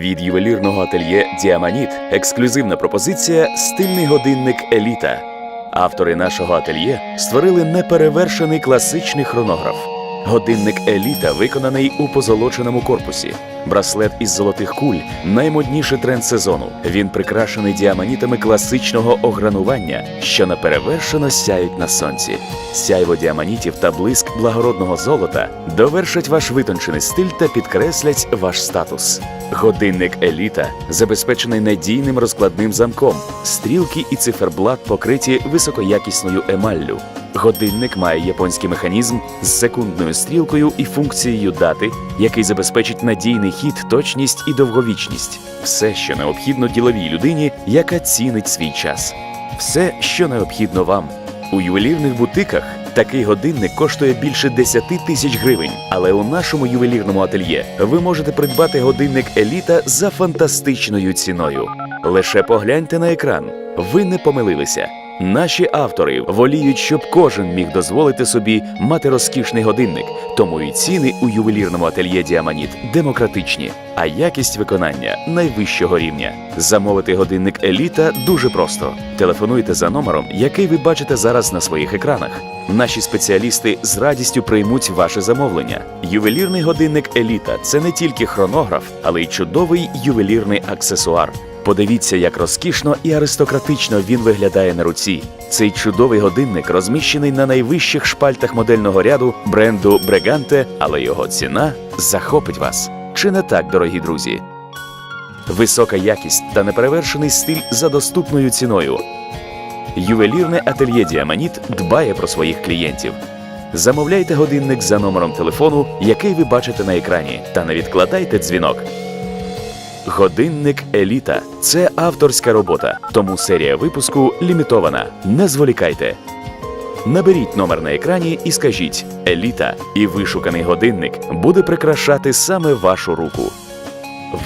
Від ювелірного ательє Діаманіт ексклюзивна пропозиція стильний годинник Еліта. Автори нашого ательє створили неперевершений класичний хронограф. Годинник Еліта виконаний у позолоченому корпусі. Браслет із золотих куль наймодніший тренд сезону. Він прикрашений діаманітами класичного огранування, що неперевершено сяють на сонці. Сяйво діаманітів та блиск благородного золота довершать ваш витончений стиль та підкреслять ваш статус. Годинник Еліта забезпечений надійним розкладним замком. Стрілки і циферблат покриті високоякісною емаллю. Годинник має японський механізм з секундною стрілкою і функцією дати, який забезпечить надійний хід, точність і довговічність. Все, що необхідно діловій людині, яка цінить свій час. Все, що необхідно вам. У ювелірних бутиках такий годинник коштує більше 10 тисяч гривень. Але у нашому ювелірному ательє ви можете придбати годинник Еліта за фантастичною ціною. Лише погляньте на екран. Ви не помилилися. Наші автори воліють, щоб кожен міг дозволити собі мати розкішний годинник, тому і ціни у ювелірному ательє Діаманіт демократичні, а якість виконання найвищого рівня. Замовити годинник Еліта дуже просто. Телефонуйте за номером, який ви бачите зараз на своїх екранах. Наші спеціалісти з радістю приймуть ваше замовлення. Ювелірний годинник Еліта це не тільки хронограф, але й чудовий ювелірний аксесуар. Подивіться, як розкішно і аристократично він виглядає на руці. Цей чудовий годинник розміщений на найвищих шпальтах модельного ряду бренду Бреганте, але його ціна захопить вас. Чи не так, дорогі друзі? Висока якість та неперевершений стиль за доступною ціною. Ювелірне ательє Діаманіт дбає про своїх клієнтів. Замовляйте годинник за номером телефону, який ви бачите на екрані, та не відкладайте дзвінок. Годинник Еліта це авторська робота, тому серія випуску лімітована. Не зволікайте. Наберіть номер на екрані і скажіть Еліта, і вишуканий годинник буде прикрашати саме вашу руку.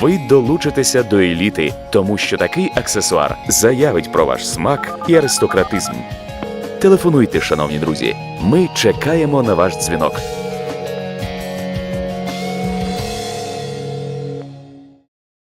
Ви долучитеся до еліти, тому що такий аксесуар заявить про ваш смак і аристократизм. Телефонуйте, шановні друзі. Ми чекаємо на ваш дзвінок.